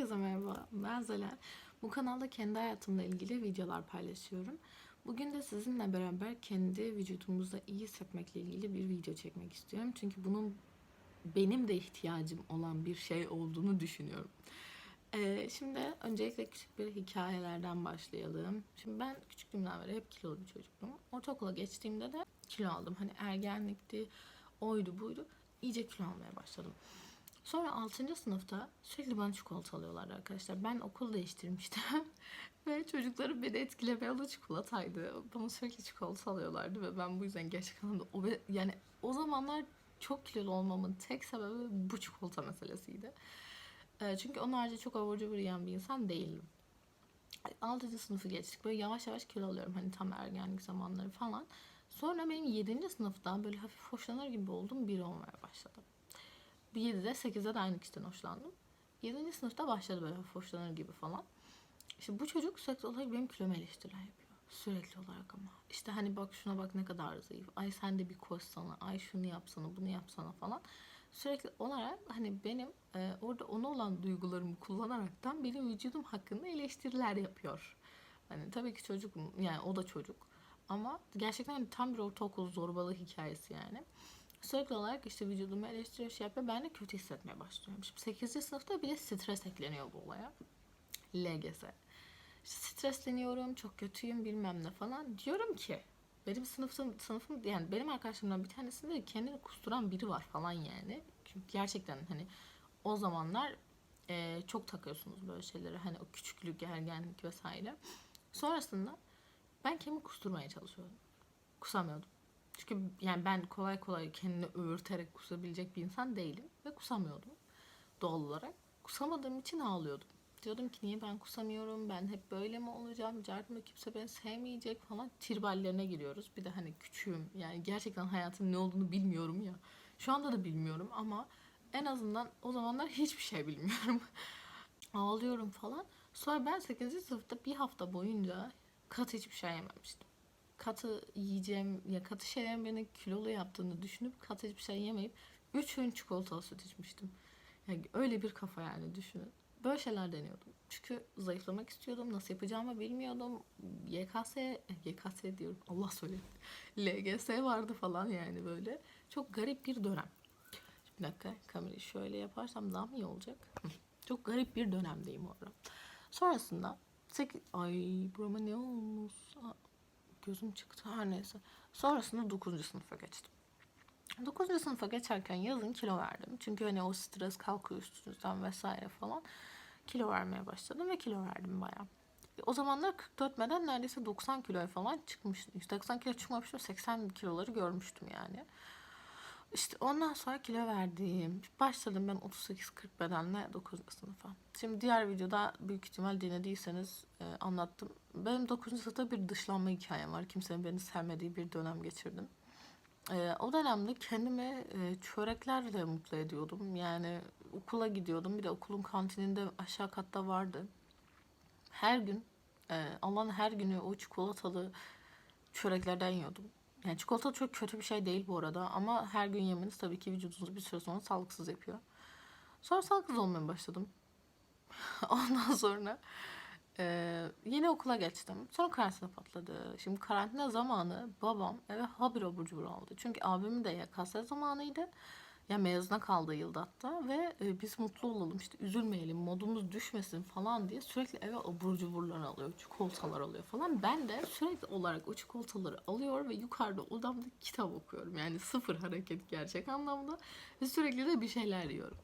Herkese merhaba, ben Zelen. Bu kanalda kendi hayatımla ilgili videolar paylaşıyorum. Bugün de sizinle beraber kendi vücudumuzda iyi hissetmekle ilgili bir video çekmek istiyorum. Çünkü bunun benim de ihtiyacım olan bir şey olduğunu düşünüyorum. Ee, şimdi öncelikle küçük bir hikayelerden başlayalım. Şimdi ben küçüklüğümden beri hep kilolu bir çocuktum. Ortaokula geçtiğimde de kilo aldım. Hani ergenlikti, oydu buydu. İyice kilo almaya başladım. Sonra 6. sınıfta sürekli bana çikolata alıyorlardı arkadaşlar. Ben okul değiştirmiştim. ve çocukları beni etkilemeyen o çikolataydı. Bana sürekli çikolata alıyorlardı ve ben bu yüzden gerçekten de o yani o zamanlar çok kilolu olmamın tek sebebi bu çikolata meselesiydi. Ee, çünkü onun harici çok abur cubur yiyen bir insan değildim. 6. sınıfı geçtik. Böyle yavaş yavaş kilo alıyorum. Hani tam ergenlik zamanları falan. Sonra benim 7. sınıfta böyle hafif hoşlanır gibi oldum. Biri olmaya başladı. 7'de 8'de de aynı kişiden hoşlandım. 7. sınıfta başladı böyle hoşlanır gibi falan. İşte bu çocuk sürekli olarak benim kilomu eleştiriler yapıyor. Sürekli olarak ama. İşte hani bak şuna bak ne kadar zayıf. Ay sen de bir koşsana. Ay şunu yapsana bunu yapsana falan. Sürekli olarak hani benim e, orada ona olan duygularımı kullanaraktan benim vücudum hakkında eleştiriler yapıyor. Hani tabii ki çocuk yani o da çocuk. Ama gerçekten hani tam bir ortaokul zorbalığı hikayesi yani. Sürekli olarak işte vücudumu eleştiriyor şey yapıyor. Ben de kötü hissetmeye başlıyorum. Şimdi 8. sınıfta bile stres ekleniyor bu olaya. LGS. İşte stresleniyorum, çok kötüyüm bilmem ne falan. Diyorum ki benim sınıfım, sınıfım yani benim arkadaşlarımdan bir tanesinde kendini kusturan biri var falan yani. Çünkü gerçekten hani o zamanlar e, çok takıyorsunuz böyle şeyleri. Hani o küçüklük, ergenlik vesaire. Sonrasında ben kendimi kusturmaya çalışıyordum. Kusamıyordum. Çünkü yani ben kolay kolay kendini öğürterek kusabilecek bir insan değilim. Ve kusamıyordum doğal olarak. Kusamadığım için ağlıyordum. Diyordum ki niye ben kusamıyorum, ben hep böyle mi olacağım, cartımda kimse beni sevmeyecek falan triballerine giriyoruz. Bir de hani küçüğüm yani gerçekten hayatın ne olduğunu bilmiyorum ya. Şu anda da bilmiyorum ama en azından o zamanlar hiçbir şey bilmiyorum. Ağlıyorum falan. Sonra ben 8. sınıfta bir hafta boyunca kat hiçbir şey yememiştim katı yiyeceğim ya katı şeylerin beni kilolu yaptığını düşünüp katı hiçbir şey yemeyip 3 öğün çikolatalı süt içmiştim. Yani öyle bir kafa yani düşünün. Böyle şeyler deniyordum. Çünkü zayıflamak istiyordum. Nasıl yapacağımı bilmiyordum. YKS, YKS diyorum. Allah söylesin. LGS vardı falan yani böyle. Çok garip bir dönem. Bir dakika kamerayı şöyle yaparsam daha mı iyi olacak? Çok garip bir dönemdeyim orada. Sonrasında 8... Ay burama ne olmuş? Gözüm çıktı her neyse. Sonrasında 9. sınıfa geçtim. 9. sınıfa geçerken yazın kilo verdim. Çünkü hani o stres kalkıyor üstünüzden vesaire falan. Kilo vermeye başladım ve kilo verdim bayağı. O zamanlar 44 beden neredeyse 90 kiloya falan çıkmıştım. 90 kilo çıkmamıştım 80 kiloları görmüştüm yani. İşte ondan sonra kilo verdim. Başladım ben 38-40 bedenle 9. sınıfa. Şimdi diğer videoda büyük ihtimal dinlediyseniz e, anlattım. Benim 9. sınıfta bir dışlanma hikayem var. Kimsenin beni sevmediği bir dönem geçirdim. E, o dönemde kendimi e, çöreklerle mutlu ediyordum. Yani okula gidiyordum. Bir de okulun kantininde aşağı katta vardı. Her gün e, Allah'ın her günü o çikolatalı çöreklerden yiyordum. Yani çikolata çok kötü bir şey değil bu arada ama her gün yemeniz tabii ki vücudunuzu bir süre sonra sağlıksız yapıyor. Sonra sağlıksız olmaya başladım. Ondan sonra e, yeni okula geçtim. Sonra karantina patladı. Şimdi karantina zamanı babam eve habire abur cubur aldı. Çünkü abimin de YKS zamanıydı. Ya mezuna kaldığı yılda hatta ve e, biz mutlu olalım işte üzülmeyelim modumuz düşmesin falan diye sürekli eve abur cuburlar alıyor çikolatalar alıyor falan. Ben de sürekli olarak o çikolataları alıyor ve yukarıda odamda kitap okuyorum. Yani sıfır hareket gerçek anlamda ve sürekli de bir şeyler yiyorum.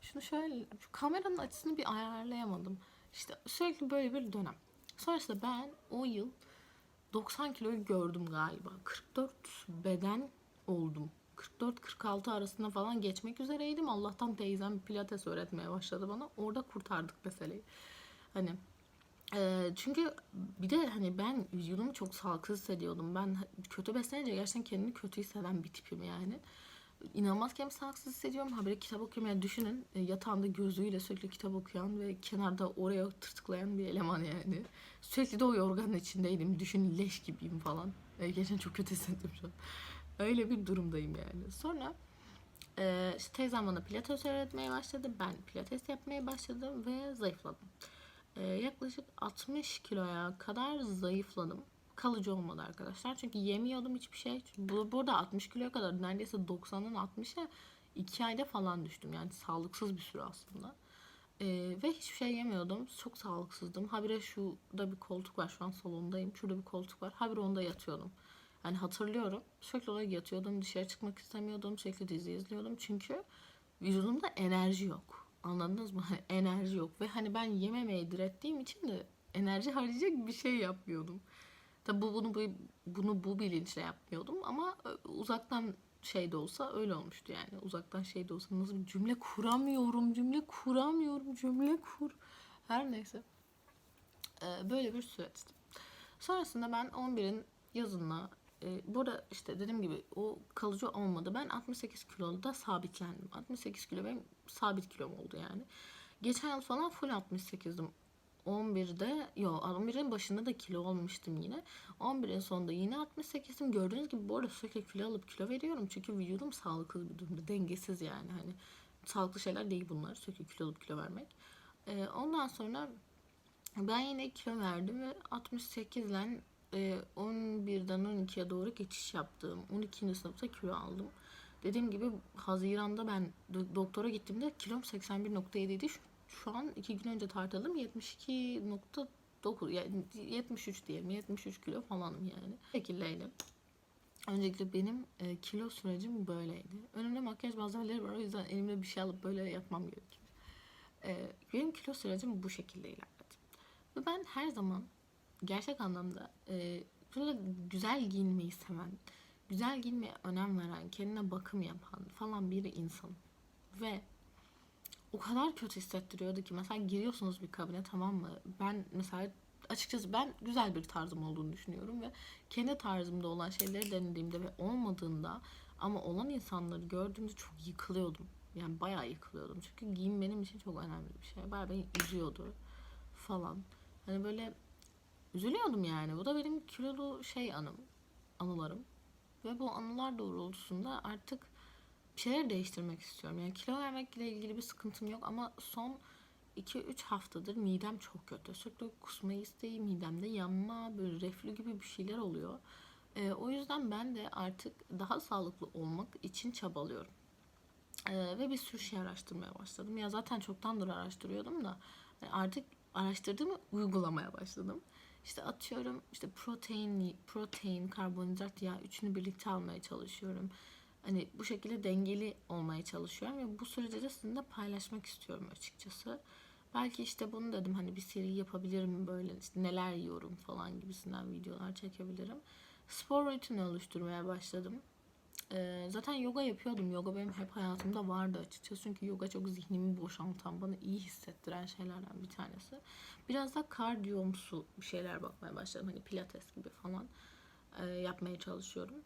Şunu şöyle şu kameranın açısını bir ayarlayamadım. İşte sürekli böyle bir dönem. Sonrasında ben o yıl 90 kiloyu gördüm galiba. 44 beden oldum 44-46 arasında falan geçmek üzereydim. Allah'tan teyzem pilates öğretmeye başladı bana. Orada kurtardık meseleyi. Hani e, çünkü bir de hani ben vücudumu çok sağlıksız hissediyordum. Ben kötü beslenince gerçekten kendini kötü hisseden bir tipim yani. İnanılmaz kendimi sağlıksız hissediyorum. Habire kitap okuyorum. Yani düşünün e, yatağında gözüyle sürekli kitap okuyan ve kenarda oraya tırtıklayan bir eleman yani. Sürekli de o yorganın içindeydim. Düşünün leş gibiyim falan. E, geçen çok kötü hissettim şu an. Öyle bir durumdayım yani. Sonra Ee, işte teyzem bana pilates öğretmeye başladı. Ben pilates yapmaya başladım ve zayıfladım. Ee, yaklaşık 60 kiloya kadar zayıfladım. Kalıcı olmadı arkadaşlar. Çünkü yemiyordum hiçbir şey. Bu, burada 60 kiloya kadar neredeyse 90'dan 60'a 2 ayda falan düştüm. Yani sağlıksız bir süre aslında. Ee, ve hiçbir şey yemiyordum. Çok sağlıksızdım. Habire şurada bir koltuk var. Şu an salondayım. Şurada bir koltuk var. Habire onda yatıyordum. Yani hatırlıyorum. Sürekli olarak yatıyordum. Dışarı çıkmak istemiyordum. Sürekli dizi izliyordum. Çünkü vücudumda enerji yok. Anladınız mı? Hani enerji yok. Ve hani ben yememeye direttiğim için de enerji harcayacak bir şey yapmıyordum. Tabi bu, bunu, bu, bunu bu bilinçle yapmıyordum ama e, uzaktan şey de olsa öyle olmuştu yani. Uzaktan şey de olsa nasıl bir cümle kuramıyorum, cümle kuramıyorum, cümle kur. Her neyse. Ee, böyle bir süreçti. Sonrasında ben 11'in yazında e, burada işte dediğim gibi o kalıcı olmadı. Ben 68 kiloda sabitlendim. 68 kilo benim sabit kilom oldu yani. Geçen yıl falan full 68'dim. 11'de yo 11'in başında da kilo olmuştum yine. 11'in sonunda yine 68'im. Gördüğünüz gibi bu arada sürekli kilo alıp kilo veriyorum. Çünkü vücudum sağlıksız bir durumda. Dengesiz yani hani. Sağlıklı şeyler değil bunlar. Sürekli kilo alıp kilo vermek. Ee, ondan sonra ben yine kilo verdim ve 68 ile 11'den 12'ye doğru geçiş yaptım. 12. sınıfta kilo aldım. Dediğim gibi Haziran'da ben do- doktora gittiğimde kilom 81.7 idi. Şu, an iki gün önce tartıldım 72.9 yani 73 diyelim 73 kilo falanım yani. Bu şekildeydi. Öncelikle benim e, kilo sürecim böyleydi. Önümde makyaj malzemeleri var o yüzden elimde bir şey alıp böyle yapmam gerekiyor. E, benim kilo sürecim bu şekilde ilerledi. Ve ben her zaman gerçek anlamda e, böyle güzel giyinmeyi seven, güzel giyinmeye önem veren, kendine bakım yapan falan bir insan. Ve o kadar kötü hissettiriyordu ki mesela giriyorsunuz bir kabine tamam mı? Ben mesela açıkçası ben güzel bir tarzım olduğunu düşünüyorum ve kendi tarzımda olan şeyleri denediğimde ve olmadığında ama olan insanları gördüğümde çok yıkılıyordum. Yani bayağı yıkılıyordum. Çünkü giyim benim için çok önemli bir şey. Bayağı beni üzüyordu falan. Hani böyle üzülüyordum yani. Bu da benim kilolu şey anım, anılarım. Ve bu anılar doğrultusunda artık bir şeyler değiştirmek istiyorum. Yani kilo vermekle ilgili bir sıkıntım yok ama son 2-3 haftadır midem çok kötü. Sürekli kusma isteği, midemde yanma, böyle reflü gibi bir şeyler oluyor. Ee, o yüzden ben de artık daha sağlıklı olmak için çabalıyorum. Ee, ve bir sürü şey araştırmaya başladım. Ya zaten çoktandır araştırıyordum da hani artık araştırdığımı uygulamaya başladım. İşte atıyorum işte protein, protein, karbonhidrat yağ üçünü birlikte almaya çalışıyorum. Hani bu şekilde dengeli olmaya çalışıyorum ve bu sürece de sizinle paylaşmak istiyorum açıkçası. Belki işte bunu dedim hani bir seri yapabilirim böyle işte neler yiyorum falan gibisinden videolar çekebilirim. Spor rutini oluşturmaya başladım. Ee, zaten yoga yapıyordum. Yoga benim hep hayatımda vardı açıkçası. Çünkü yoga çok zihnimi boşaltan, bana iyi hissettiren şeylerden bir tanesi. Biraz da kardiyomsu bir şeyler bakmaya başladım. Hani pilates gibi falan e, yapmaya çalışıyorum.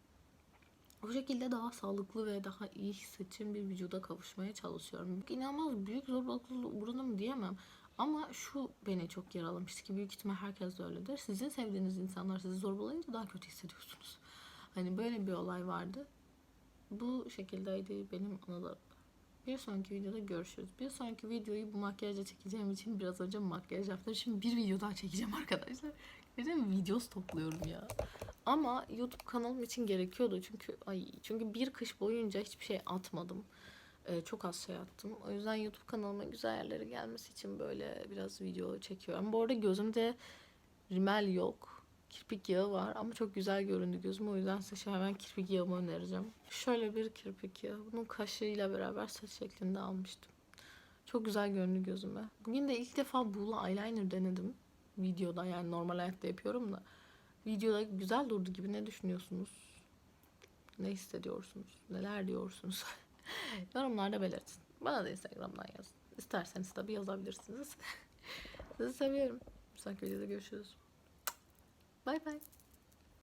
O şekilde daha sağlıklı ve daha iyi hissettiğim bir vücuda kavuşmaya çalışıyorum. İnanılmaz büyük zorbalıkla uğradım diyemem. Ama şu beni çok yaralamıştı ki büyük ihtimal herkes de öyledir. Sizin sevdiğiniz insanlar sizi zorbalayınca daha kötü hissediyorsunuz. Hani böyle bir olay vardı. Bu şekildeydi benim anılarım. Bir sonraki videoda görüşürüz. Bir sonraki videoyu bu makyajla çekeceğim için biraz önce makyaj yaptım. Şimdi bir video daha çekeceğim arkadaşlar. Gerçekten video topluyorum ya. Ama YouTube kanalım için gerekiyordu çünkü ay çünkü bir kış boyunca hiçbir şey atmadım. Ee, çok az şey attım. O yüzden YouTube kanalıma güzel yerlere gelmesi için böyle biraz video çekiyorum. Bu arada gözümde rimel yok. Kirpik yağı var ama çok güzel göründü gözüme. O yüzden size hemen kirpik yağımı önereceğim. Şöyle bir kirpik yağı. Bunun kaşığıyla beraber saç şeklinde almıştım. Çok güzel göründü gözüme. Bugün de ilk defa buğulu eyeliner denedim. Videoda yani normal hayatta yapıyorum da. Videoda güzel durdu gibi ne düşünüyorsunuz? Ne hissediyorsunuz? Neler diyorsunuz? Yorumlarda belirtin. Bana da Instagram'dan yazın. İsterseniz tabii yazabilirsiniz. Sizi seviyorum. Bir sonraki videoda görüşürüz. Bye bye.